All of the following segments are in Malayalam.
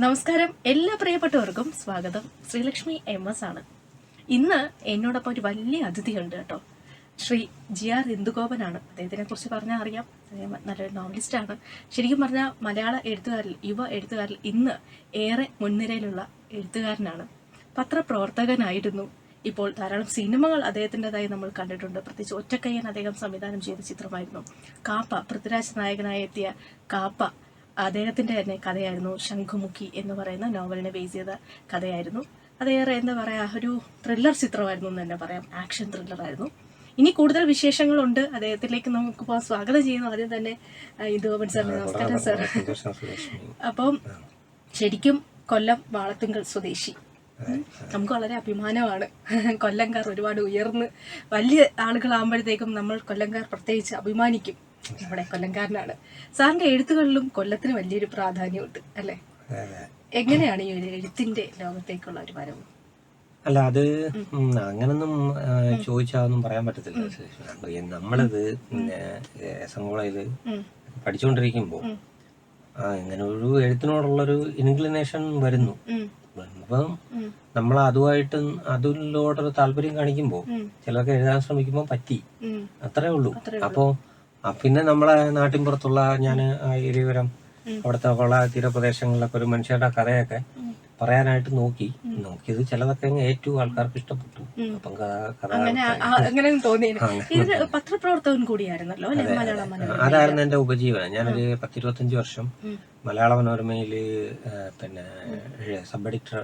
നമസ്കാരം. എല്ലാ പ്രിയപ്പെട്ടവർക്കും സ്വാഗതം. ശ്രീലക്ഷ്മി എം എസ് ആണ്. ഇന്ന് എന്നോടൊപ്പം ഒരു വലിയ അതിഥിയുണ്ട് കേട്ടോ. ശ്രീ ജി ആർ ഇന്ദുഗോപനാണ് അദ്ദേഹത്തിനെ കുറിച്ച് പറഞ്ഞാൽ അറിയാം. അദ്ദേഹം നല്ലൊരു നോവലിസ്റ്റാണ് ശരിക്കും പറഞ്ഞാൽ മലയാള എഴുത്തുകാരിൽ യുവ എഴുത്തുകാരിൽ ഇന്ന് ഏറെ മുൻനിരയിലുള്ള എഴുത്തുകാരനാണ്. പത്രപ്രവർത്തകനായിരുന്നു. ഇപ്പോൾ ധാരാളം സിനിമകൾ അദ്ദേഹത്തിന്റെതായി നമ്മൾ കണ്ടിട്ടുണ്ട്. പ്രത്യേകിച്ച് ഒറ്റക്കയ്യൻ അദ്ദേഹം സംവിധാനം ചെയ്ത ചിത്രമായിരുന്നു. കാപ്പ പൃഥ്വിരാജ് നായകനായി എത്തിയ കാപ്പ അദ്ദേഹത്തിന്റെ തന്നെ കഥയായിരുന്നു ശംഖുമുഖി എന്ന് പറയുന്ന നോവലിനെ ബേസ് ചെയ്ത കഥയായിരുന്നു. അതേറെ എന്താ പറയുക ഒരു ത്രില്ലർ ചിത്രമായിരുന്നു എന്ന് തന്നെ പറയാം. ആക്ഷൻ ത്രില്ലർ ആയിരുന്നു. ഇനി കൂടുതൽ വിശേഷങ്ങളുണ്ട്. അദ്ദേഹത്തിലേക്ക് നമുക്ക് ഇപ്പോൾ സ്വാഗതം ചെയ്യുന്നു. ആദ്യം തന്നെ സർ സാറിന് നമസ്കാരം സാർ അപ്പം ശരിക്കും കൊല്ലം വാളത്തുങ്കൽ സ്വദേശി. നമുക്ക് വളരെ അഭിമാനമാണ്. കൊല്ലംകാർ ഒരുപാട് ഉയർന്ന് വലിയ ആളുകളാകുമ്പോഴത്തേക്കും നമ്മൾ കൊല്ലംകാർ പ്രത്യേകിച്ച് അഭിമാനിക്കും. നമ്മുടെ കൊല്ലംകാരനാണ്. സാറിന്റെ എഴുത്തുകളിലും കൊല്ലത്തിന് വലിയൊരു പ്രാധാന്യമുണ്ട് അല്ലെ. എങ്ങനെയാണ് ഈ ഒരു എഴുത്തിന്റെ ലോകത്തേക്കുള്ള ഒരു വരവ്? അല്ല അത് അങ്ങനൊന്നും ചോദിച്ചാന്നും പറയാൻ പറ്റത്തില്ല. നമ്മളിത് എസ്. പഠിച്ചുകൊണ്ടിരിക്കുമ്പോൾ ആ ഇങ്ങനെ ഒരു എഴുത്തിനോടുള്ളൊരു ഇൻക്ലിനേഷൻ വരുന്നു. അപ്പം നമ്മൾ അതുമായിട്ട് അതിലോട്ടൊരു താല്പര്യം കാണിക്കുമ്പോൾ. ചിലർക്ക് എഴുതാൻ ശ്രമിക്കുമ്പോൾ പറ്റി. അത്രേ ഉള്ളൂ. അപ്പോൾ പിന്നെ നമ്മളെ നാട്ടിൻ പുറത്തുള്ള ഞാൻ ഇരുവരം അവിടുത്തെ കൊള്ള തീരപ്രദേശങ്ങളിലൊക്കെ ഒരു മനുഷ്യരുടെ കഥയൊക്കെ പറയാനായിട്ട് നോക്കി. നോക്കിയത് ചിലതൊക്കെ ഏറ്റവും ഏറ്റു ആൾക്കാർക്ക് ഇഷ്ടപ്പെട്ടു. അപ്പം അങ്ങനെ പത്രപ്രവർത്തകൻ കൂടിയായിരുന്നല്ലോ അതായിരുന്നു എന്റെ ഉപജീവനം. ഞാനൊരു പത്തിരുപത്തഞ്ച് വർഷം. മലയാള മനോരമയിൽ പിന്നെ സബ് എഡിറ്റർ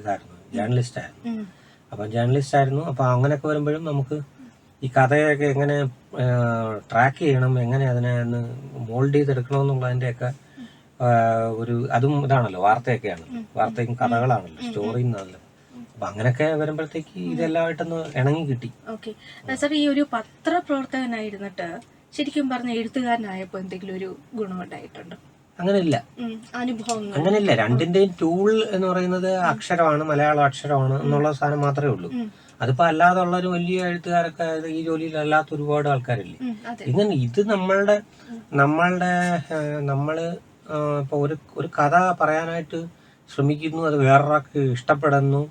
ഇതായിരുന്നു. ജേർണലിസ്റ്റ് ആയിരുന്നു. അപ്പം ജേർണലിസ്റ്റ് ആയിരുന്നു അപ്പം അങ്ങനെയൊക്കെ വരുമ്പോഴും നമുക്ക് ഈ കഥയൊക്കെ എങ്ങനെ ട്രാക്ക് ചെയ്യണം എങ്ങനെ അതിനെ മോൾഡ് ചെയ്തെടുക്കണമെന്നുള്ളതിന്റെയൊക്കെ ഒരു അതും ഇതാണല്ലോ വാർത്തയൊക്കെയാണ്. വാർത്തയും കഥകളാണല്ലോ സ്റ്റോറി എന്നാണല്ലോ അപ്പൊ അങ്ങനെയൊക്കെ വരുമ്പോഴത്തേക്ക് ഇതെല്ലാമായിട്ടൊന്ന് ഇണങ്ങി കിട്ടി. ഓക്കെ. സാർ ഈ ഒരു പത്രപ്രവർത്തകനായിരുന്നിട്ട് ശരിക്കും പറഞ്ഞ എഴുത്തുകാരനായപ്പോ എന്തെങ്കിലും ഒരു ഗുണമുണ്ടായിട്ടുണ്ടോ? അങ്ങനെയില്ല. അനുഭവം അനുഭവങ്ങൾ അങ്ങനെയില്ല. രണ്ടിന്റെയും ടൂൾ എന്ന് പറയുന്നത് അക്ഷരമാണ് മലയാള അക്ഷരമാണ് എന്നുള്ള സാധനം മാത്രമേ ഉള്ളൂ. അതിപ്പോ അല്ലാതെ ഉള്ളൊരു വലിയ എഴുത്തുകാരൊക്കെ ഈ ജോലിയിൽ അല്ലാത്ത ഒരുപാട് ആൾക്കാരില്ലേ? ഇങ്ങനെ ഇത് നമ്മളുടെ നമ്മളുടെ നമ്മൾ നമ്മൾ ഇപ്പൊ ഒരു ഒരു കഥ പറയാനായിട്ട് ശ്രമിക്കുന്നു അത് വേറൊരാൾക്ക് ഇഷ്ടപ്പെടുന്നു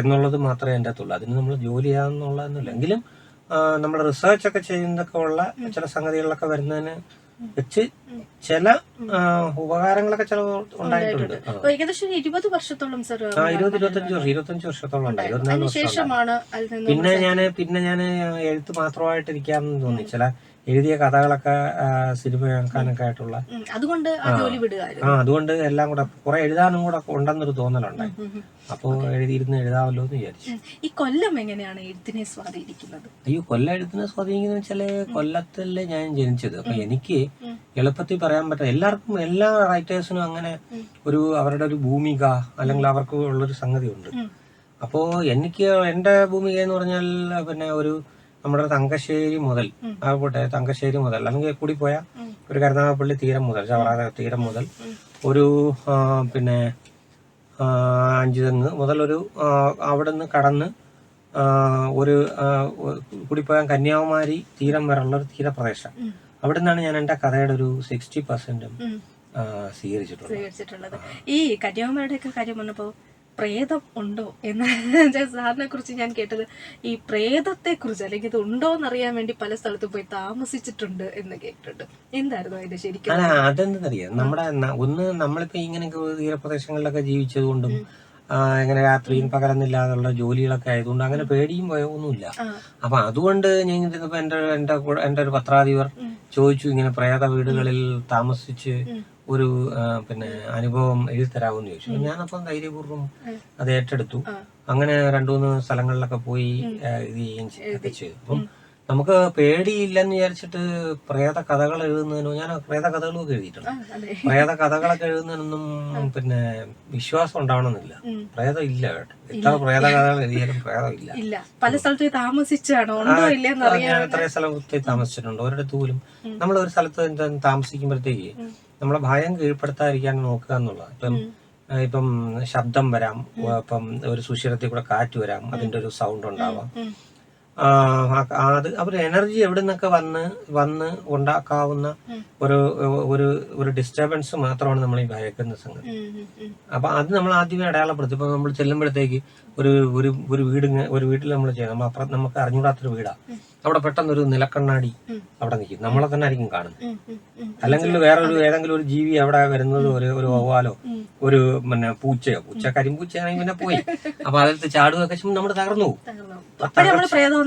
എന്നുള്ളത് മാത്രമേ എന്റെ അകത്തുള്ളൂ. അതിന് നമ്മൾ ജോലി ചെയ്യാന്നുള്ളതെന്നില്ല എങ്കിലും നമ്മൾ റിസർച്ച് ഒക്കെ ചെയ്യുന്നതൊക്കെ ഉള്ള ചില സംഗതികളിലൊക്കെ വരുന്നതിന് വെച്ച് ചില ഉപകാരങ്ങളൊക്കെ ചില ഉണ്ടായിട്ടുണ്ട്. ഏകദേശം ഇരുപത് വർഷത്തോളം സാർ ആ ഇരുപത് ഇരുപത്തഞ്ച് വർഷം ഇരുപത്തഞ്ച് വർഷത്തോളം ഉണ്ടായി. ഇരുപത്തിനാല് വർഷം ഉണ്ടായി. ശേഷമാണ് അതിൽ നിന്ന് പിന്നെ ഞാൻ പിന്നെ ഞാൻ എഴുത്ത് മാത്രമായിട്ട് ഇരിക്കാമെന്ന് തോന്നി. ചില എഴുതിയ കഥകളൊക്കെ സിനിമ സിനിമയാക്കാനൊക്കെ ആയിട്ടുള്ള അതുകൊണ്ട് ആ അതുകൊണ്ട് എല്ലാം കൂടെ കുറെ എഴുതാനും കൂടെ ഉണ്ടെന്നൊരു തോന്നലുണ്ടായി ഉം. അപ്പോ എഴുതിയിരുന്ന് എഴുതാമല്ലോ എന്ന് വിചാരിച്ചു. ഈ കൊല്ലം എങ്ങനെയാണ് എഴുത്തിനെ സ്വാധീനിക്കുന്നത്? അയ്യോ കൊല്ലം എഴുത്തിനെ സ്വാധീനിക്കുന്ന വെച്ചാൽ കൊല്ലത്തല്ലേ ഞാൻ ജനിച്ചത്. അപ്പൊ എനിക്ക് എളുപ്പത്തിൽ പറയാൻ പറ്റും എല്ലാവർക്കും എല്ലാ റൈറ്റേഴ്സിനും അങ്ങനെ ഒരു അവരുടെ ഒരു ഭൂമിക അല്ലെങ്കിൽ അവർക്ക് ഉള്ളൊരു സംഗതി ഉണ്ട്. അപ്പോ എനിക്ക് എന്റെ ഭൂമിക എന്ന് പറഞ്ഞാൽ പിന്നെ ഒരു നമ്മുടെ തങ്കശ്ശേരി മുതൽ ആ പോട്ടെ തങ്കശ്ശേരി മുതൽ അല്ലെങ്കിൽ കൂടി പോയ ഒരു കരുനാഗപ്പള്ളി തീരം മുതൽ ചവറാത തീരം മുതൽ ഒരു പിന്നെ അഞ്ചു അഞ്ചുതെങ്ങ് മുതൽ ഒരു അവിടെ നിന്ന് കടന്ന് ഒരു കൂടിപ്പോയാൽ കന്യാകുമാരി തീരം വരെയുള്ള ഒരു തീരപ്രദേശം. അവിടെ നിന്നാണ് ഞാൻ എന്റെ കഥയുടെ ഒരു സിക്സ്റ്റി പെർസെന്റും. സ്വീകരിച്ചിട്ടുള്ളത്. ഈ കന്യാകുമാരിയുടെ ഒക്കെ കാര്യം വന്നപ്പോ പ്രേതം ഉണ്ടോ എന്ന് സാറിനെ കുറിച്ച് ഞാൻ കേട്ടത് ഈ പ്രേതത്തെ കുറിച്ച് അല്ലെങ്കിൽ ഇത് ഉണ്ടോ എന്നറിയാൻ വേണ്ടി പല സ്ഥലത്തും പോയി താമസിച്ചിട്ടുണ്ട് എന്ന് കേട്ടിട്ടുണ്ട്. എന്തായിരുന്നു അതിന്റെ ശരിക്കും? അതെന്തെന്നറിയാം? നമ്മുടെ ഒന്ന് നമ്മളിപ്പോ ഇങ്ങനെ തീരപ്രദേശങ്ങളിലൊക്കെ ജീവിച്ചത് കൊണ്ടും ആ, ഇങ്ങനെ രാത്രിയും പകലന്നില്ലാതുള്ള ജോലികളൊക്കെ ആയതുകൊണ്ട് അങ്ങനെ പേടിയും ഭയമൊന്നുമില്ല. അപ്പൊ അതുകൊണ്ട് ഞാൻ ഇരുന്നപ്പോ എന്റെ എന്റെ എന്റെ ഒരു പത്രാധിപർ ചോദിച്ചു ഇങ്ങനെ പ്രേത വീടുകളിൽ താമസിച്ച് ഒരു പിന്നെ അനുഭവം എഴുതി തരാമെന്ന് ചോദിച്ചു. ഞാനപ്പം ധൈര്യപൂർവം അത് ഏറ്റെടുത്തു. അങ്ങനെ രണ്ടു മൂന്ന് സ്ഥലങ്ങളിലൊക്കെ പോയി ചെയ്യുകയും ചെയ്തു. അപ്പം നമുക്ക് പേടിയില്ലെന്ന് വിചാരിച്ചിട്ട് പ്രേത കഥകൾ എഴുതുന്നതിനോ ഞാൻ പ്രേത കഥകളൊക്കെ എഴുതിയിട്ടുണ്ട്. പ്രേത കഥകളൊക്കെ എഴുതുന്നതിനൊന്നും പിന്നെ വിശ്വാസം ഉണ്ടാവണമെന്നില്ല. പ്രേതം ഇല്ല കേട്ടോ. എത്ര പ്രേത കഥകൾ എഴുതിയാലും പ്രേതം ഇല്ല. പല സ്ഥലത്തും താമസിച്ചാണോ? ഞാൻ എത്ര സ്ഥലത്ത് താമസിച്ചിട്ടുണ്ട്. ഒരിടത്ത് പോലും നമ്മൾ ഒരു സ്ഥലത്ത് എന്താ താമസിക്കുമ്പോഴത്തേക്ക് നമ്മളെ ഭയം കീഴ്പ്പെടുത്താതിരിക്കാൻ നോക്കുക എന്നുള്ളത് ഇപ്പം ഇപ്പം ശബ്ദം വരാം. ഇപ്പം ഒരു സുഷിരത്തിൽ കൂടെ കാറ്റ് വരാം. അതിന്റെ ഒരു സൗണ്ട് ഉണ്ടാവാം. അത് അവർ എനർജി എവിടെ നിന്നൊക്കെ വന്ന് വന്ന് ഉണ്ടാക്കാവുന്ന ഒരു ഒരു ഒരു ഡിസ്റ്റർബൻസ് മാത്രമാണ് നമ്മൾ ഈ ഭയക്കുന്ന സംഗതി. അപ്പൊ അത് നമ്മൾ ആദ്യമേ അടയാളപ്പെടുത്തും. ഇപ്പൊ നമ്മൾ ചെല്ലുമ്പോഴത്തേക്ക് ഒരു ഒരു ഒരു വീട് ഒരു വീട്ടിൽ നമ്മൾ ചെയ്യാം നമ്മൾ അപ്പുറം നമുക്ക് അറിഞ്ഞൂടാത്തൊരു വീടാ. അവിടെ പെട്ടെന്ന് ഒരു നിലക്കണ്ണാടി അവിടെ നിൽക്കും നമ്മളെ തന്നെ ആയിരിക്കും കാണുന്നത്. അല്ലെങ്കിൽ വേറെ ഒരു ഏതെങ്കിലും ഒരു ജീവി അവിടെ വരുന്നത് ഒരു ഒരു ഓവാലോ ഒരു പിന്നെ പൂച്ചയോ പൂച്ച കരിമ്പൂച്ചയാണെങ്കിൽ പിന്നെ പോയി. അപ്പൊ അതിലത്തെ ചാടുകയൊക്കെ നമ്മൾ തകർന്നു പോകും.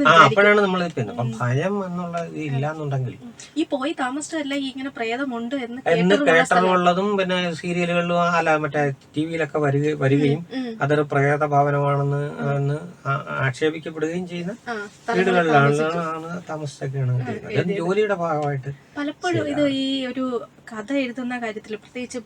ആ. അപ്പോഴാണ് നമ്മൾ അപ്പം ഭയം എന്നുള്ള ഇത് ഇല്ലാന്നുണ്ടെങ്കിൽ ഈ പോയി ഇങ്ങനെ പ്രേതമുണ്ട് എന്ന്. കേട്ടതുള്ളതും പിന്നെ സീരിയലുകളിലും അല്ല മറ്റേ ടി വിയിലൊക്കെ വരിക വരികയും. അതൊരു പ്രേത ഭവനമാണെന്ന് എന്ന് ആ- ആക്ഷേപിക്കപ്പെടുകയും ചെയ്യുന്ന വീടുകളിലാണ് താമസിച്ചൊക്കെയാണ് ജോലിയുടെ ഭാഗമായിട്ട് പലപ്പോഴും ഇത് ഈ ഒരു കഥ എഴുതുന്ന കാര്യത്തിൽ പ്രത്യേകിച്ച്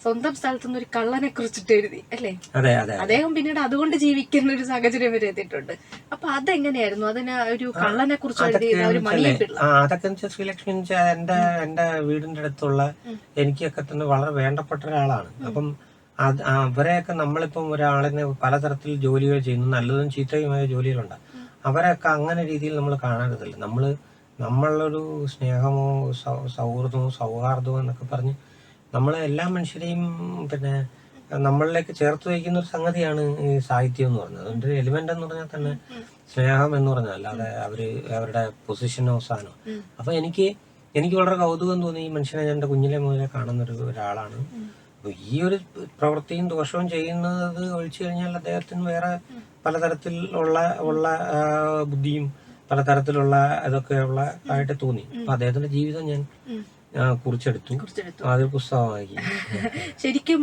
സ്വന്തം സ്ഥലത്തുനിന്ന് ഒരു കള്ളനെ കുറിച്ചിട്ട് എഴുതി അല്ലേ? അതെ അതെ അദ്ദേഹം പിന്നീട് അതുകൊണ്ട് ജീവിക്കുന്ന ഒരു സാഹചര്യം വരെ എത്തിയിട്ടുണ്ട്. അപ്പൊ അതെങ്ങനെയായിരുന്നു? അതിന് ഒരു കള്ളനെ കുറിച്ച് അതൊക്കെ ഒരു ശ്രീലക്ഷ്മി എന്റെ എന്റെ വീടിന്റെ അടുത്തുള്ള എനിക്കൊക്കെ തന്നെ വളരെ വേണ്ടപ്പെട്ട ഒരാളാണ്. അപ്പം അത് അവരെയൊക്കെ നമ്മളിപ്പം ഒരാളിനെ പലതരത്തിൽ ജോലികൾ ചെയ്യുന്നു നല്ലതും ചീത്തയുമായ ജോലികളുണ്ട്. അവരെയൊക്കെ അങ്ങനെ രീതിയിൽ നമ്മൾ കാണരുതല്ല. നമ്മൾ നമ്മളൊരു സ്നേഹമോ സൗഹൃദമോ സൗഹാർദ്ദമോ എന്നൊക്കെ പറഞ്ഞ് നമ്മളെ എല്ലാ മനുഷ്യരെയും പിന്നെ നമ്മളിലേക്ക് ചേർത്ത് വയ്ക്കുന്ന ഒരു സംഗതിയാണ് ഈ സാഹിത്യം എന്ന് പറഞ്ഞത്. അതിന്റെ ഒരു എലിമെന്റ് എന്ന് പറഞ്ഞാൽ തന്നെ സ്നേഹം എന്ന് പറഞ്ഞാൽ അല്ലാതെ അവർ അവരുടെ പൊസിഷനോ സാധനമോ. അപ്പൊ എനിക്ക് എനിക്ക് വളരെ കൗതുകം തോന്നി ഈ മനുഷ്യനെ ഞാൻ എന്റെ കുഞ്ഞിലെ മുതലേ കാണുന്ന ഒരു ഒരാളാണ് ഈ ഒരു പ്രവൃത്തിയും ദോഷവും ചെയ്യുന്നത് ഒഴിച്ചു കഴിഞ്ഞാൽ അദ്ദേഹത്തിന് വേറെ പലതരത്തിലുള്ള ഉള്ള ബുദ്ധിയും പലതരത്തിലുള്ള ഇതൊക്കെ ഉള്ള ആയിട്ട് തോന്നി. അപ്പൊ അദ്ദേഹത്തിന്റെ ജീവിതം ഞാൻ കുറിച്ചെടുത്തു. കുറിച്ചെടുത്തു. അതൊരു പുസ്തകമാക്കി. ശരിക്കും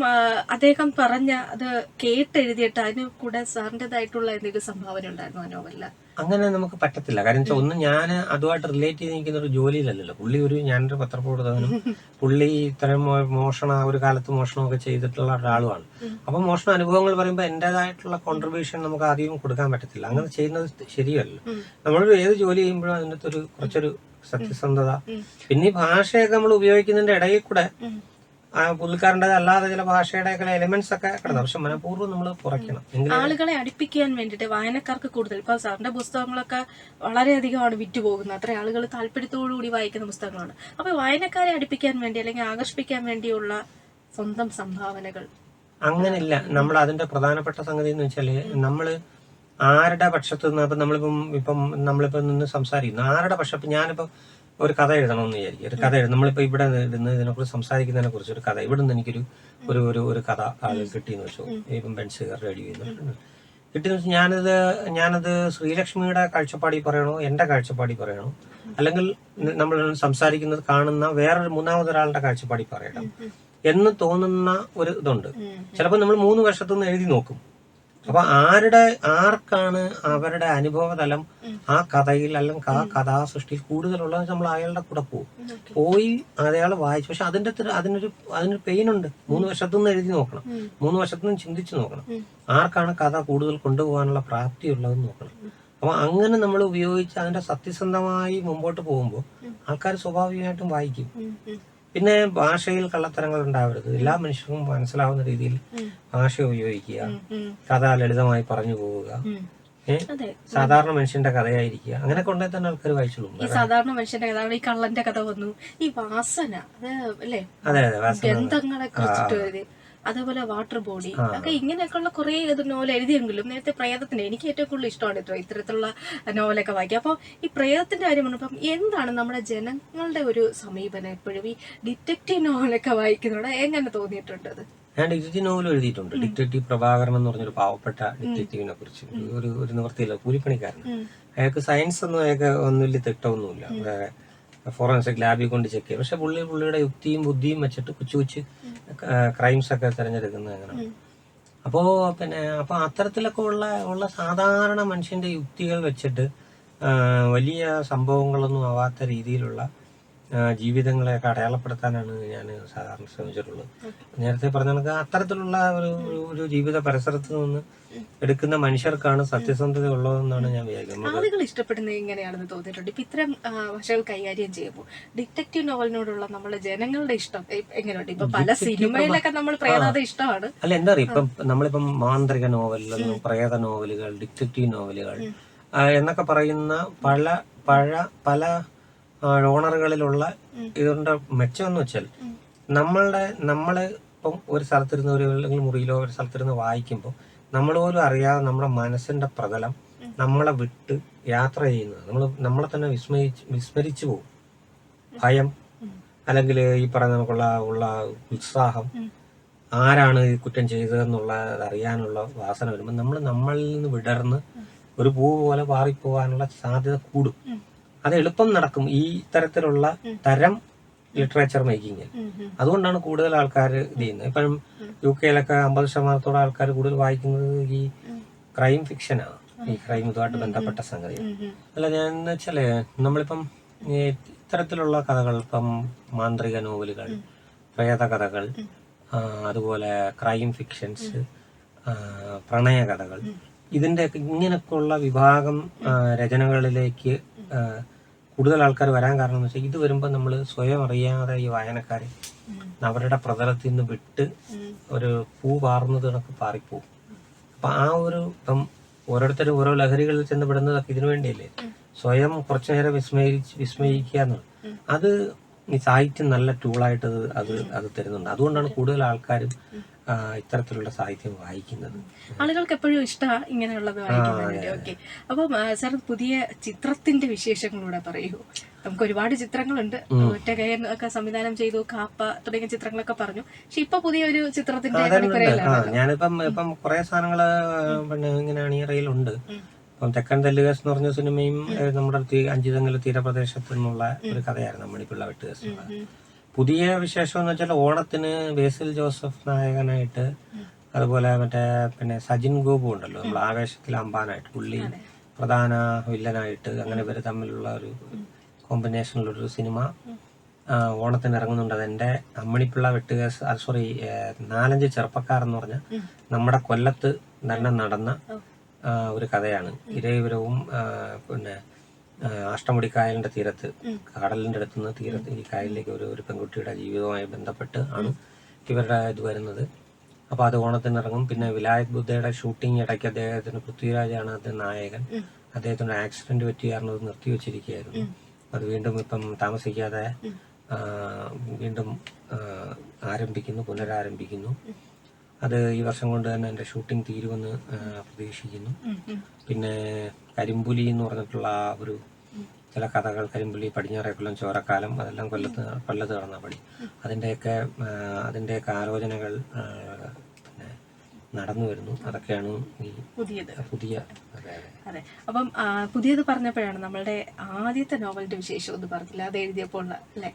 അദ്ദേഹം പറഞ്ഞ അത് കേട്ടെഴുതിയിട്ട് അതിന് കൂടെ സാറിന്റെതായിട്ടുള്ള എന്തെങ്കിലും സംഭാവന ഉണ്ടായിരുന്നു ആ നോവലിൽ? അങ്ങനെ നമുക്ക് പറ്റത്തില്ല. കാരണം വെച്ചാൽ ഒന്ന് ഞാൻ അതുമായിട്ട് റിലേറ്റ് ചെയ്ത് നിൽക്കുന്ന ഒരു ജോലിയിലല്ലല്ലോ. പുള്ളി ഒരു ഞാനൊരു പത്രപ്രവർത്തകനും പുള്ളി ഇത്രയും മോഷണ ഒരു കാലത്ത് മോഷണമൊക്കെ ചെയ്തിട്ടുള്ള ഒരാളുമാണ്. അപ്പൊ മോഷണ അനുഭവങ്ങൾ പറയുമ്പോൾ എന്റേതായിട്ടുള്ള കോൺട്രിബ്യൂഷൻ നമുക്ക് ആദ്യം കൊടുക്കാൻ പറ്റത്തില്ല. അങ്ങനെ ചെയ്യുന്നത് ശരിയല്ലോ. നമ്മളൊരു ഏത് ജോലി ചെയ്യുമ്പോഴും അതിനകത്തൊരു കുറച്ചൊരു സത്യസന്ധത. പിന്നെ ഈ ഭാഷയൊക്കെ നമ്മൾ ഉപയോഗിക്കുന്നതിന്റെ ഇടയിൽ കൂടെ പുള്ളിക്കാരന്റെ അല്ലാതെ ചില ഭാഷയുടെ ഒക്കെ എലിമെന്റ്സ് ഒക്കെ കിടന്നു. പക്ഷെ മനഃപൂർവം നമ്മൾ കുറയ്ക്കണം. ആളുകളെ അടുപ്പിക്കാൻ വേണ്ടിയിട്ട് വായനക്കാർക്ക് കൂടുതൽ. ഇപ്പൊ സാറിന്റെ പുസ്തകങ്ങളൊക്കെ വളരെയധികമാണ് വിറ്റുപോകുന്നത്. അത്ര ആളുകൾ താല്പര്യത്തോടു കൂടി വായിക്കുന്ന പുസ്തകങ്ങളാണ്. അപ്പൊ വായനക്കാരെ അടുപ്പിക്കാൻ വേണ്ടി അല്ലെങ്കിൽ ആകർഷിപ്പിക്കാൻ വേണ്ടിയുള്ള സ്വന്തം സംഭാവനകൾ. അങ്ങനെയില്ല. നമ്മൾ അതിന്റെ പ്രധാനപ്പെട്ട സംഗതി എന്ന് വെച്ചാൽ നമ്മൾ ആരുടെ പക്ഷത്ത് നിന്ന് ഇപ്പം നമ്മളിപ്പം ഇപ്പം നമ്മളിപ്പം നിന്ന് സംസാരിക്കുന്നു. ആരുടെ പക്ഷം ഞാനിപ്പം ഒരു കഥ എഴുതണം എന്ന് വിചാരിക്കും. ഒരു കഥ എഴുതും നമ്മളിപ്പോൾ ഇവിടെ ഇരുന്ന് ഇതിനെക്കുറിച്ച് സംസാരിക്കുന്നതിനെ കുറിച്ച് ഒരു കഥ. ഇവിടെ നിന്ന് എനിക്കൊരു ഒരു ഒരു ഒരു കഥ കിട്ടിയെന്ന് വെച്ചു. ഇപ്പം ബെൻസ് റേഡിയോ ചെയ്യുന്നു. കിട്ടിയെന്ന് വെച്ചാൽ ഞാനത് ഞാനത് ശ്രീലക്ഷ്മിയുടെ കാഴ്ചപ്പാടി പറയണോ? എന്റെ കാഴ്ചപ്പാടി പറയണോ? അല്ലെങ്കിൽ നമ്മൾ സംസാരിക്കുന്നത് കാണുന്ന വേറൊരു മൂന്നാമതൊരാളുടെ കാഴ്ചപ്പാടി പറയണം. എന്ന് തോന്നുന്ന ഒരു ഇതുണ്ട്. ചിലപ്പോൾ നമ്മൾ മൂന്ന് വർഷത്തുനിന്ന് എഴുതി നോക്കും. അപ്പൊ ആരുടെ ആർക്കാണ് അവരുടെ അനുഭവതലം ആ കഥയിൽ അല്ലെങ്കിൽ ആ കഥാസൃഷ്ടിയിൽ കൂടുതലുള്ളത് നമ്മൾ അയാളുടെ കൂടെ പോകും. പോയി അയാൾ വായിച്ചു. പക്ഷെ അതിന്റെ അതിനൊരു അതിനൊരു പെയിൻ ഉണ്ട്. മൂന്ന് വർഷത്തുനിന്ന് എഴുതി നോക്കണം. മൂന്ന് വർഷത്തുനിന്ന് ചിന്തിച്ചു നോക്കണം. ആർക്കാണ് കഥ കൂടുതൽ കൊണ്ടുപോകാനുള്ള പ്രാപ്തി ഉള്ളതെന്ന് നോക്കണം. അപ്പൊ അങ്ങനെ നമ്മൾ ഉപയോഗിച്ച് അതിന്റെ സത്യസന്ധമായി മുമ്പോട്ട് പോകുമ്പോൾ ആൾക്കാർ സ്വാഭാവികമായിട്ടും വായിക്കും. പിന്നെ ഭാഷയിൽ കള്ളത്തരങ്ങൾ ഉണ്ടാവരുത്. എല്ലാ മനുഷ്യർക്കും മനസ്സിലാവുന്ന രീതിയിൽ ഭാഷ ഉപയോഗിക്കുക. കഥ ലളിതമായി പറഞ്ഞു പോവുക. സാധാരണ മനുഷ്യന്റെ കഥയായിരിക്കുക. അങ്ങനെ കൊണ്ടേ തന്നെ ആൾക്കാർ വായിച്ചോളൂ ഈ സാധാരണ മനുഷ്യന്റെ കഥ ഈ കള്ളന്റെ കഥ വന്നു. ഈ വാസന അതെ അതെ ഗന്ധങ്ങളെ കുറിച്ചിട്ട് അതേപോലെ വാട്ടർ ബോഡി ഒക്കെ ഇങ്ങനെയൊക്കെയുള്ള കുറെ ഇത് നോവൽ എഴുതിയെങ്കിലും നേരത്തെ പ്രേതത്തിന്റെ എനിക്ക് ഏറ്റവും കൂടുതൽ ഇഷ്ടമാണ് കേട്ടോ ഇത്തരത്തിലുള്ള നോവലൊക്കെ വായിക്കുക അപ്പോൾ ഈ പ്രേതത്തിന്റെ കാര്യം പറഞ്ഞപ്പം എന്താണ് നമ്മുടെ ജനങ്ങളുടെ ഒരു സമീപനം എപ്പോഴും? ഈ ഡിറ്റക്റ്റീവ് നോവലൊക്കെ വായിക്കുന്നതോടെ എങ്ങനെ തോന്നിയിട്ടുണ്ട് അത്? ഞാൻ ഡിറ്റക്റ്റീവ് നോവൽ എഴുതിയിട്ടുണ്ട്. ഡിറ്റക്റ്റീവ് പ്രഭാകരൻ എന്ന് പറഞ്ഞൊരു പാവപ്പെട്ട ഡിറ്റക്റ്റീവിനെ കുറിച്ച്. ഒരു- ഒരു നിവൃത്തിയില്ല കൂലിപ്പണിക്കാരൻ അയാൾക്ക് സയൻസ് ഒന്നും അയാൾക്ക് ഒന്നും വലിയ തിട്ടമൊന്നുമില്ല. ഫോറൻസിക് ലാബിൽ കൊണ്ട് ചെക്ക് ചെയ്യും. പക്ഷെ പുള്ളി പുള്ളിയുടെ യുക്തിയും ബുദ്ധിയും വെച്ചിട്ട് കൊച്ചു കൊച്ചു ക്രൈംസ് ഒക്കെ തിരഞ്ഞെടുക്കുന്നത് അങ്ങനെ അപ്പോ പിന്നെ അപ്പൊ അത്തരത്തിലൊക്കെ ഉള്ള ഉള്ള സാധാരണ മനുഷ്യന്റെ യുക്തികൾ വെച്ചിട്ട് വലിയ സംഭവങ്ങളൊന്നും ആവാത്ത രീതിയിലുള്ള ആ, ജീവിതങ്ങളെയൊക്കെ അടയാളപ്പെടുത്താനാണ് ഞാൻ സാധാരണ ശ്രമിച്ചിട്ടുള്ളത്. നേരത്തെ പറഞ്ഞ കണക്ക് അത്തരത്തിലുള്ള ഒരു ഒരു- ഒരു ജീവിത പരിസരത്ത് നിന്ന് എടുക്കുന്ന മനുഷ്യർക്കാണ് സത്യസന്ധത ഉള്ളതെന്നാണ് ഞാൻ വിചാരിക്കുന്നത്. ആളുകൾ ഇഷ്ടപ്പെടുന്നത് എങ്ങനെയാണെന്ന് തോന്നിയിട്ടുണ്ട്. ഇപ്പൊ ഇത്തരം വശങ്ങൾ കൈകാര്യം ചെയ്യുമ്പോൾ ഡിറ്റക്റ്റീവ് നോവലിനോടുള്ള നമ്മുടെ ജനങ്ങളുടെ ഇഷ്ടം എങ്ങനെയുണ്ട്? ഇപ്പൊ പല സിനിമയിലൊക്കെ നമ്മൾ പ്രേതാത ഇഷ്ടമാണ്. അല്ല എന്താ പറയുക ഇപ്പം നമ്മളിപ്പം മാന്ത്രിക നോവലുകൾ പ്രേത നോവലുകൾ ഡിറ്റക്റ്റീവ് നോവലുകൾ എന്നൊക്കെ പറയുന്ന പല പഴ പല ഓണറുകളിലുള്ള ഇതിന്റെ മെച്ചം എന്ന് വെച്ചാൽ നമ്മളുടെ നമ്മൾ ഇപ്പം ഒരു സ്ഥലത്തിരുന്ന് ഒരു അല്ലെങ്കിൽ മുറിയിലോ ഒരു സ്ഥലത്തിരുന്ന് വായിക്കുമ്പോൾ നമ്മൾ പോലും അറിയാതെ നമ്മുടെ മനസ്സിന്റെ പ്രതലം നമ്മളെ വിട്ട് യാത്ര ചെയ്യുന്നത്. നമ്മൾ നമ്മളെ തന്നെ വിസ്മയിച്ച് വിസ്മരിച്ചു പോകും. ഭയം അല്ലെങ്കിൽ ഈ പറയുന്ന നമുക്കുള്ള ഉള്ള ഉത്സാഹം ആരാണ് ഈ കുറ്റം ചെയ്തതെന്നുള്ള അറിയാനുള്ള വാസന വരുമ്പോൾ നമ്മൾ നമ്മളിൽ നിന്ന് വിടർന്ന് ഒരു പൂ പോലെ പാറിപ്പോകാനുള്ള സാധ്യത കൂടും. അത് എളുപ്പം നടക്കും ഈ തരത്തിലുള്ള തരം ലിറ്ററേച്ചർ മേക്കിങ്ങിൽ അതുകൊണ്ടാണ് കൂടുതൽ ആൾക്കാർ ഇത് ചെയ്യുന്നത്. ഇപ്പം യു കെയിലൊക്കെ അമ്പത് ശതമാനത്തോളം ആൾക്കാർ കൂടുതൽ വായിക്കുന്നത് ഈ ക്രൈം ഫിക്ഷനാണ് ഈ ക്രൈം ഇതുമായിട്ട് ബന്ധപ്പെട്ട സംഗതി. അല്ല ഞാൻ വെച്ചാൽ നമ്മളിപ്പം ഇത്തരത്തിലുള്ള കഥകൾ ഇപ്പം മാന്ത്രിക നോവലുകൾ പ്രേത കഥകൾ അതുപോലെ ക്രൈം ഫിക്ഷൻസ് പ്രണയകഥകൾ പ്രണയ കഥകൾ ഇതിന്റെ ഇങ്ങനെയൊക്കെയുള്ള വിഭാഗം രചനകളിലേക്ക് കൂടുതൽ ആൾക്കാർ വരാൻ കാരണം എന്ന് വെച്ചാൽ ഇത് വരുമ്പോൾ നമ്മൾ സ്വയം അറിയാതെ ഈ വായനക്കാരെ അവരുടെ പ്രതലത്തിൽ നിന്ന് വിട്ട് ഒരു പൂ പാറുന്നത് കണക്ക് പാറിപ്പോവും. അപ്പൊ ആ ഒരു ഇപ്പം ഓരോരുത്തരും ഓരോ ലഹരികളിൽ ചെന്ന് വിടുന്നതൊക്കെ ഇതിനു വേണ്ടിയല്ലേ? സ്വയം കുറച്ചു നേരം വിസ്മയിച്ച് വിസ്മയിക്കുക എന്നുള്ളത്. അത് ഈ സാഹിത്യം നല്ല ടൂളായിട്ട് അത് അത് തരുന്നുണ്ട്. അതുകൊണ്ടാണ് കൂടുതൽ ആൾക്കാരും ഇത്തരത്തിലുള്ള സാഹിത്യം വായിക്കുന്നത്. ആളുകൾക്ക് എപ്പോഴും ഇഷ്ടമാണ് ഇങ്ങനെയുള്ളത് ഓക്കെ. അപ്പം സർ പുതിയ ചിത്രത്തിന്റെ വിശേഷങ്ങളൂടെ പറയൂ. നമുക്ക് ഒരുപാട് ചിത്രങ്ങളുണ്ട്. ഒറ്റകയൻ ഒക്കെ സംവിധാനം ചെയ്തു കാപ്പ തുടങ്ങിയ ചിത്രങ്ങളൊക്കെ പറഞ്ഞു. പക്ഷെ ഇപ്പൊ പുതിയ ഒരു ചിത്രത്തിന്റെ ഞാനിപ്പം ഇപ്പം കുറെ സാധനങ്ങൾ പിന്നെ ഇങ്ങനെ അണിയറയിലുണ്ട് ഇപ്പം തെക്കൻ തെല്ലുകേസ് എന്ന് പറഞ്ഞ സിനിമയും നമ്മുടെ അഞ്ചുതെങ്ങൽ തീരപ്രദേശത്തു നിന്നുള്ള ഒരു കഥയായിരുന്നു മണിപ്പിള്ള വെട്ടുകേസ്. പുതിയ വിശേഷം എന്ന് വെച്ചാൽ ഓണത്തിന് ബേസിൽ ജോസഫ് നായകനായിട്ട് അതുപോലെ മറ്റേ പിന്നെ സജിൻ ഗോപു ഉണ്ടല്ലോ നമ്മൾ ആവേശത്തിൽ അമ്പാനായിട്ട് പുള്ളി പ്രധാന വില്ലനായിട്ട് അങ്ങനെ ഇവർ തമ്മിലുള്ള ഒരു കോമ്പിനേഷനിലൊരു സിനിമ. ഓണത്തിന് ഇറങ്ങുന്നുണ്ട്. അതെന്റെ അമ്മണിപ്പിള്ള വെട്ടുകേസ് സോറി നാലഞ്ച് ചെറുപ്പക്കാർ എന്ന് പറഞ്ഞ നമ്മുടെ കൊല്ലത്ത് തന്നെ നടന്ന ഒരു കഥയാണ്. ഇരവിവരവും പിന്നെ അഷ്ടമുടിക്കായലിന്റെ തീരത്ത് കടലിന്റെ അടുത്തുനിന്ന് തീരത്ത് ഈ കായലിലേക്ക് ഒരു ഒരു പെൺകുട്ടിയുടെ ജീവിതവുമായി ബന്ധപ്പെട്ട് ആണ് ഇവരുടെ ഇത് വരുന്നത്. അപ്പൊ അത് ഓണത്തിന് ഇറങ്ങും. പിന്നെ വിലായത് ബുദ്ധയുടെ ഷൂട്ടിംഗ് ഇടയ്ക്ക് അദ്ദേഹത്തിന് പൃഥ്വിരാജാണ് അത് നായകൻ. അദ്ദേഹത്തിന് ആക്സിഡന്റ് പറ്റി കാരണം അത് നിർത്തിവെച്ചിരിക്കുകയായിരുന്നു അത് വീണ്ടും ഇപ്പം താമസിക്കാതെ വീണ്ടും ആരംഭിക്കുന്നു പുനരാരംഭിക്കുന്നു. അത് ഈ വർഷം കൊണ്ട് തന്നെ എന്റെ ഷൂട്ടിംഗ് തീരുമെന്ന് പ്രതീക്ഷിക്കുന്നു. പിന്നെ കരിമ്പുലി എന്ന് പറഞ്ഞിട്ടുള്ള ആ ഒരു ചില കഥകൾ കരിമ്പുള്ളി പടിഞ്ഞാറേക്കുളം ചോരക്കാലം അതെല്ലാം കൊല്ലത്ത് കൊല്ലത്ത് നടന്ന പടി. അതിന്റെയൊക്കെ അതിന്റെയൊക്കെ ആലോചനകൾ പിന്നെ നടന്നു വരുന്നു. അതൊക്കെയാണ് ഈ പുതിയത്. പുതിയ അതെ, അപ്പം പുതിയത് പറഞ്ഞപ്പോഴാണ് നമ്മളുടെ ആദ്യത്തെ നോവലിന്റെ വിശേഷം ഒന്ന് പറഞ്ഞില്ല. അത് എഴുതിയപ്പോൾ അല്ലെ?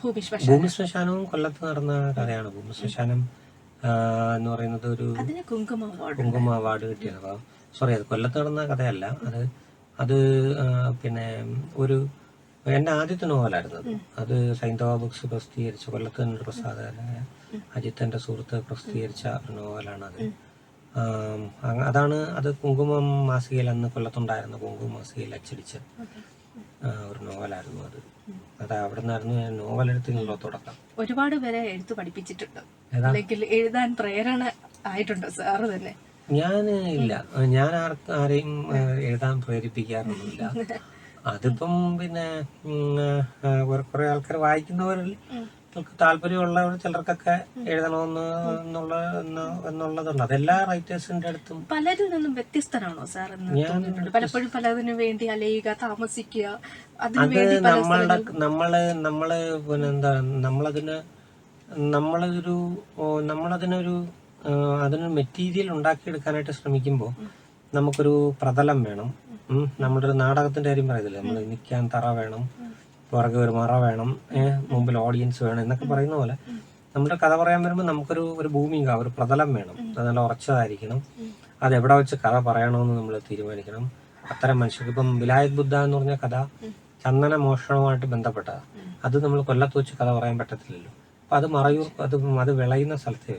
ഭൂമി ശ്മശാനം. ശ്മശാനവും കൊല്ലത്ത് നടന്ന കഥയാണ്. ഭൂമി ശ്മശാനം എന്ന് പറയുന്നത് ഒരു അതിന് കുങ്കുമ അവാർഡ് കുങ്കുമ അവാർഡ് കിട്ടിയത്. അപ്പം സോറി അത് കൊല്ലത്ത് നടന്ന കഥയല്ല. അത് അത് പിന്നെ ഒരു എന്റെ ആദ്യത്തെ നോവലായിരുന്നു അത്. അത് സൈന്ധവ ബുക്സ് പ്രസിദ്ധീകരിച്ച കൊല്ലത്ത് തന്നെ ഒരു പ്രസാധകനായ അജിത്തന്റെ സുഹൃത്ത് പ്രസിദ്ധീകരിച്ച നോവലാണ് നോവലാണത് അതാണ് അത് കുങ്കുമം മാസികയിൽ അന്ന് കൊല്ലത്തുണ്ടായിരുന്ന കുങ്കുമം മാസികയിൽ അച്ചടിച്ച ഒരു നോവലായിരുന്നു അത്. അത് അവിടെ നിന്നായിരുന്നു ഞാൻ നോവൽ എഴുത്തിനുള്ള തുടക്കം. ഒരുപാട് പേരെ എഴുത്ത് പഠിപ്പിച്ചിട്ടുണ്ട്. എഴുതാൻ പ്രേരണ ആയിട്ടുണ്ടോ സാറ് തന്നെ. ഞാൻ ഇല്ല. ഞാൻ ആർക്ക് ആരെയും എഴുതാൻ പ്രേരിപ്പിക്കാറൊന്നുമില്ല. അതിപ്പം പിന്നെ കുറെ- ആൾക്കാർ വായിക്കുന്നവരിൽ താല്പര്യമുള്ളവർ ചിലർക്കൊക്കെ എഴുതണമെന്ന് എന്നുള്ള എന്നുള്ളതുണ്ട്. അതെല്ലാ റൈറ്റേഴ്സിന്റെ അടുത്തും പലരിൽ നിന്നും വ്യത്യസ്തനാണോ സാർ പലപ്പോഴും പലതിനു വേണ്ടി അലയുക താമസിക്കുക അത് നമ്മളുടെ നമ്മൾ നമ്മൾ പിന്നെ എന്താ നമ്മളതിന് നമ്മളൊരു നമ്മളതിനൊരു അതിനൊരു മെറ്റീരിയൽ ഉണ്ടാക്കിയെടുക്കാനായിട്ട് ശ്രമിക്കുമ്പോൾ നമുക്കൊരു പ്രതലം വേണം. നമ്മുടെ ഒരു നാടകത്തിന്റെ കാര്യം പറയത്തില്ലേ? നമ്മൾ നിൽക്കാൻ തറ വേണം പുറകെ ഒരു മറ വേണം മുമ്പിൽ ഓഡിയൻസ് വേണം എന്നൊക്കെ പറയുന്ന പോലെ നമ്മുടെ കഥ പറയാൻ വരുമ്പോൾ നമുക്കൊരു ഒരു ഭൂമിക ഒരു പ്രതലം വേണം. അത് നല്ല ഉറച്ചതായിരിക്കണം. അത് എവിടെ വെച്ച് കഥ പറയണമെന്ന് നമ്മൾ തീരുമാനിക്കണം. അത്തരം മനുഷ്യർക്ക് ഇപ്പം വിലായത് ബുദ്ധ എന്ന് പറഞ്ഞ കഥ ചന്ദന മോഷണവുമായിട്ട് ബന്ധപ്പെട്ടതാണ് അത് നമ്മൾ കൊല്ലത്ത് വെച്ച് കഥ പറയാൻ പറ്റത്തില്ലല്ലോ. അപ്പൊ അത് മറയൂർ അത് അത് വിളയുന്ന സ്ഥലത്തേ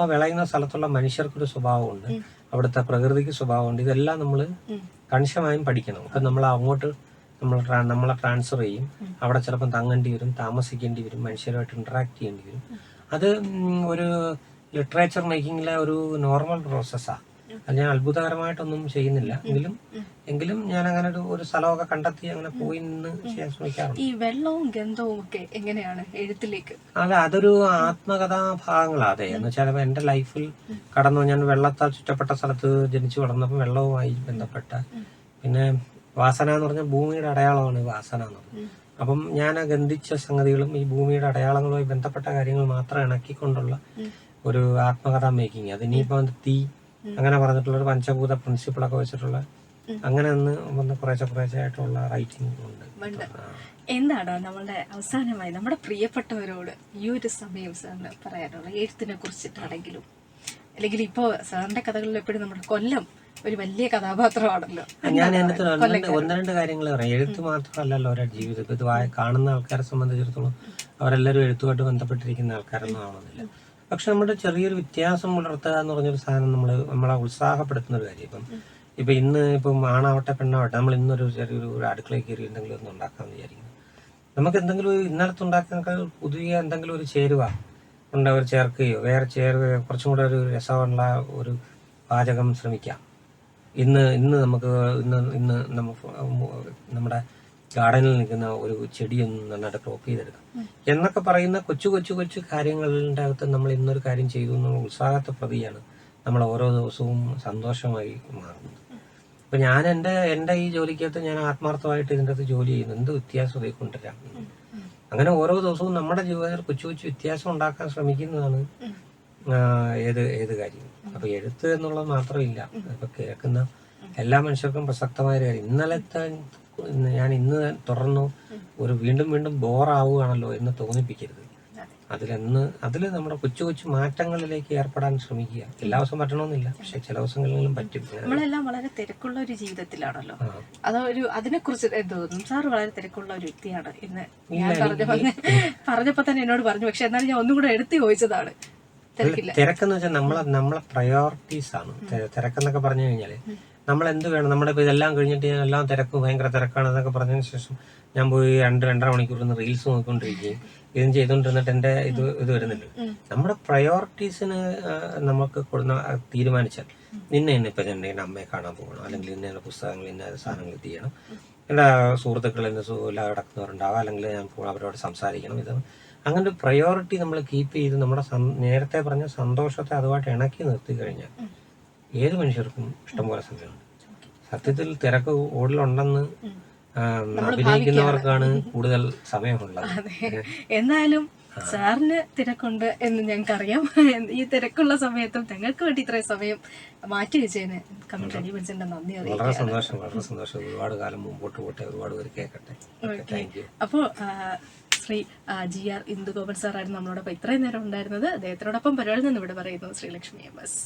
ആ വിളയുന്ന സ്ഥലത്തുള്ള മനുഷ്യർക്കൊരു സ്വഭാവമുണ്ട്. അവിടുത്തെ പ്രകൃതിക്ക് സ്വഭാവമുണ്ട്. ഇതെല്ലാം നമ്മൾ കണിശമായും പഠിക്കണം. അപ്പൊ നമ്മൾ അങ്ങോട്ട് നമ്മൾ നമ്മളെ ട്രാൻസ്ഫർ ചെയ്യും. അവിടെ ചിലപ്പം തങ്ങേണ്ടി വരും താമസിക്കേണ്ടി വരും മനുഷ്യരുമായിട്ട് ഇന്ററാക്ട് ചെയ്യേണ്ടി വരും. അത് ഒരു ലിറ്ററേച്ചർ മേക്കിങ്ങിലെ ഒരു നോർമൽ പ്രോസസ്സാണ് ഞാൻ അത്ഭുതകരമായിട്ടൊന്നും ചെയ്യുന്നില്ല. എങ്കിലും എങ്കിലും ഞാൻ അങ്ങനെ ഒരു ഒരു സ്ഥലമൊക്കെ കണ്ടെത്തി അങ്ങനെ പോയി നിന്ന് ചെയ്യാൻ ശ്രമിക്കാറുണ്ട്. ഈ വെള്ളവും ഗന്ധവും ഒക്കെ എങ്ങനെയാണ് എഴുത്തിലേക്ക്? അതെ അതൊരു ആത്മകഥാ ഭാഗങ്ങളാണ് അതെ എന്ന് വെച്ചാൽ എന്റെ ലൈഫിൽ കടന്നു ഞാൻ വെള്ളത്താൽ ചുറ്റപ്പെട്ട സ്ഥലത്ത് ജനിച്ചു വളർന്നപ്പോൾ വെള്ളവുമായി ബന്ധപ്പെട്ട പിന്നെ വാസന എന്ന് പറഞ്ഞ ഭൂമിയുടെ അടയാളമാണ് വാസന എന്ന് പറഞ്ഞത് അപ്പം ഞാൻ ഗന്ധിച്ച സംഗതികളും ഈ ഭൂമിയുടെ അടയാളങ്ങളുമായി ബന്ധപ്പെട്ട കാര്യങ്ങൾ മാത്രം ഇണക്കിക്കൊണ്ടുള്ള ഒരു ആത്മകഥ മേക്കിങ്. അത് ഇനിയിപ്പോ തീ അങ്ങനെ പറഞ്ഞിട്ടുള്ള ഒരു പഞ്ചഭൂത പ്രിൻസിപ്പിളൊക്കെ വെച്ചിട്ടുള്ള അങ്ങനെ ഒന്ന് വന്ന് കുറേശ്ശെ കുറേശ്ശെ ആയിട്ടുള്ള റൈറ്റിംഗ് ഉണ്ട്. എന്താണോ നമ്മളുടെ അവസാനമായി നമ്മുടെ പ്രിയപ്പെട്ടവരോട് ഈ ഒരു സമയം സാറിന് പറയാനുള്ള എഴുത്തിനെ കുറിച്ചിട്ടാണെങ്കിലും. അല്ലെങ്കിൽ ഇപ്പോ സാറിന്റെ കഥകളിൽ എപ്പോഴും നമ്മുടെ കൊല്ലം ഒരു വലിയ കഥാപാത്രമാണല്ലോ. ഞാൻ അതിനകത്ത് ഒന്ന് രണ്ട് കാര്യങ്ങൾ പറയാം. എഴുത്ത് മാത്രമല്ലല്ലോ അവരുടെ ജീവിതം. ഇത് കാണുന്ന ആൾക്കാരെ സംബന്ധിച്ചിടത്തോളം അവരെല്ലാവരും എഴുത്തുമായിട്ട് ബന്ധപ്പെട്ടിരിക്കുന്ന ആൾക്കാരൊന്നും ആവണമെന്നില്ല. പക്ഷെ നമ്മുടെ ചെറിയൊരു വ്യത്യാസം പുലർത്തുക എന്ന് പറഞ്ഞൊരു സാധനം നമ്മൾ നമ്മളെ ഉത്സാഹപ്പെടുത്തുന്ന ഒരു കാര്യം. ഇപ്പം ഇപ്പൊ ഇന്ന് ഇപ്പം ആണാവട്ടെ പെണ്ണാവട്ടെ നമ്മൾ ഇന്നൊരു ചെറിയൊരു അടുക്കളയിൽ കയറി എന്തെങ്കിലും ഒന്ന് ഉണ്ടാക്കാമെന്ന് വിചാരിക്കുന്നു. നമുക്ക് എന്തെങ്കിലും ഒരു ഇന്നലത്തെ ഉണ്ടാക്കുന്ന പുതിയ എന്തെങ്കിലും ഒരു ചേരുവ ഉണ്ട്? ഒരു ചേർക്കുകയോ വേറെ ചേരുകയോ കുറച്ചും കൂടെ ഒരു രസമുള്ള ഒരു പാചകം ശ്രമിക്കാം. ഇന്ന് ഇന്ന് നമുക്ക് ഇന്ന് ഇന്ന് നമുക്ക് നമ്മുടെ ഗാർഡനിൽ നിൽക്കുന്ന ഒരു ചെടിയൊന്നും നന്നായിട്ട് ക്രോപ്പ് ചെയ്തെടുക്കാം. എന്നൊക്കെ പറയുന്ന കൊച്ചു കൊച്ചു കൊച്ചു കാര്യങ്ങളുടെ അകത്ത് നമ്മൾ ഇന്നൊരു കാര്യം ചെയ്തു എന്നുള്ള ഉത്സാഹത്തെ പ്രതിയാണ് നമ്മൾ ഓരോ ദിവസവും സന്തോഷമായി മാറുന്നത്. അപ്പൊ ഞാൻ എന്റെ എന്റെ ഈ ജോലിക്കകത്ത് ഞാൻ ആത്മാർത്ഥമായിട്ട് ഇതിന്റെ അകത്ത് ജോലി ചെയ്യുന്നു. എന്ത് വ്യത്യാസം ഇതിൽ കൊണ്ടുവരാം അങ്ങനെ ഓരോ ദിവസവും നമ്മുടെ ജീവിതത്തിൽ കൊച്ചു കൊച്ചു വ്യത്യാസം ഉണ്ടാക്കാൻ ശ്രമിക്കുന്നതാണ് ഏത് ഏത് കാര്യം. അപ്പൊ എഴുത്ത് എന്നുള്ളത് മാത്രമില്ല ഇപ്പൊ കേൾക്കുന്ന എല്ലാ മനുഷ്യർക്കും പ്രസക്തമായ കാര്യം. ഇന്നലത്തെ ഇന്ന് ഞാൻ ഇന്ന് തുറന്നു ഒരു വീണ്ടും വീണ്ടും ബോറാവുകയാണല്ലോ എന്ന് തോന്നിപ്പിക്കരുത്. അതിലെന്ന് അതിൽ നമ്മുടെ കൊച്ചു കൊച്ചു മാറ്റങ്ങളിലേക്ക് ഏർപ്പെടാൻ ശ്രമിക്കുക. എല്ലാ ദിവസവും പറ്റണമെന്നില്ല. പക്ഷെ ചില ദിവസങ്ങളിലും പറ്റും. നമ്മളെല്ലാം വളരെ തിരക്കുള്ള ഒരു ജീവിതത്തിലാണല്ലോ. അത് ഒരു അതിനെ കുറിച്ച് തോന്നും സാർ വളരെ തിരക്കുള്ള ഒരു വ്യക്തിയാണ് ഇന്ന് ഞാൻ പറഞ്ഞപ്പോ പറഞ്ഞപ്പോ തന്നെ എന്നോട് പറഞ്ഞു. പക്ഷെ എന്നാലും ഞാൻ ഒന്നും കൂടെ എടുത്തു ചോദിച്ചതാണ്. തിരക്കെന്ന് വെച്ചാൽ നമ്മളെ നമ്മളെ പ്രയോറിറ്റീസ് ആണ്. തിരക്കെന്നൊക്കെ പറഞ്ഞു കഴിഞ്ഞാൽ നമ്മൾ എന്ത് വേണം? നമ്മുടെ ഇപ്പോൾ ഇതെല്ലാം കഴിഞ്ഞിട്ട് ഞാൻ എല്ലാം തിരക്കും ഭയങ്കര തിരക്കാണ് എന്നൊക്കെ പറഞ്ഞതിന് ശേഷം ഞാൻ പോയി രണ്ട് രണ്ടര മണിക്കൂർ നിന്ന് റീൽസ് നോക്കിക്കൊണ്ടിരിക്കുകയും ഇതും ചെയ്തുകൊണ്ടിരുന്നിട്ട് എന്റെ ഇത് ഇത് വരുന്നുണ്ട്. നമ്മുടെ പ്രയോറിറ്റീസിന് നമുക്ക് കൊടുക്കുന്ന തീരുമാനിച്ചാൽ നിന്നെ ഇന്ന് ഇപ്പൊ എന്റെ അമ്മയെ കാണാൻ പോകണം. അല്ലെങ്കിൽ ഇന്ന പുസ്തകങ്ങൾ ഇന്ന സാധനങ്ങൾ ഇത് ചെയ്യണം. എന്റെ സുഹൃത്തുക്കൾ ഇന്ന് സുഖമില്ലാതെ കിടക്കുന്നവരുണ്ടാവാം അല്ലെങ്കിൽ ഞാൻ അവരോട് സംസാരിക്കണം. ഇത് അങ്ങനെ ഒരു പ്രയോറിറ്റി നമ്മൾ കീപ്പ് ചെയ്ത് നമ്മുടെ നേരത്തെ പറഞ്ഞ സന്തോഷത്തെ അതുമായിട്ട് ഇണക്കി നിർത്തി കഴിഞ്ഞാൽ ഏത് മനുഷ്യർക്കും ഇഷ്ടംപോലെ സമയമുണ്ട് സത്യത്തിൽ തിരക്ക് കൂടുതലുണ്ടെന്ന് ആം, അഭിനയിക്കുന്നവർക്കാണ് കൂടുതൽ സമയമുള്ളത്. എന്നാലും സാറിന് തിരക്കുണ്ട് എന്ന് ഞങ്ങൾക്കറിയാം. ഈ തിരക്കുള്ള സമയത്തും ഞങ്ങൾക്ക് വേണ്ടി ഇത്രയും സമയം മാറ്റി വെച്ചതിന് നന്ദി വളരെ സന്തോഷം വളരെ സന്തോഷം. ഒരുപാട് കാലം മുമ്പോട്ട് പോട്ടെ ഒരുപാട് പേര് കേൾക്കട്ടെ. അപ്പോ ശ്രീ ജി ആർ ഇന്ദുഗോപൻ സാറായിരുന്നു നമ്മളോടൊപ്പം ഇത്രയും നേരം ഉണ്ടായിരുന്നത്. അദ്ദേഹത്തിനോടൊപ്പം പരിപാടി നിന്ന് ഇവിടെ പറയുന്നു ശ്രീലക്ഷ്മി എം എസ്.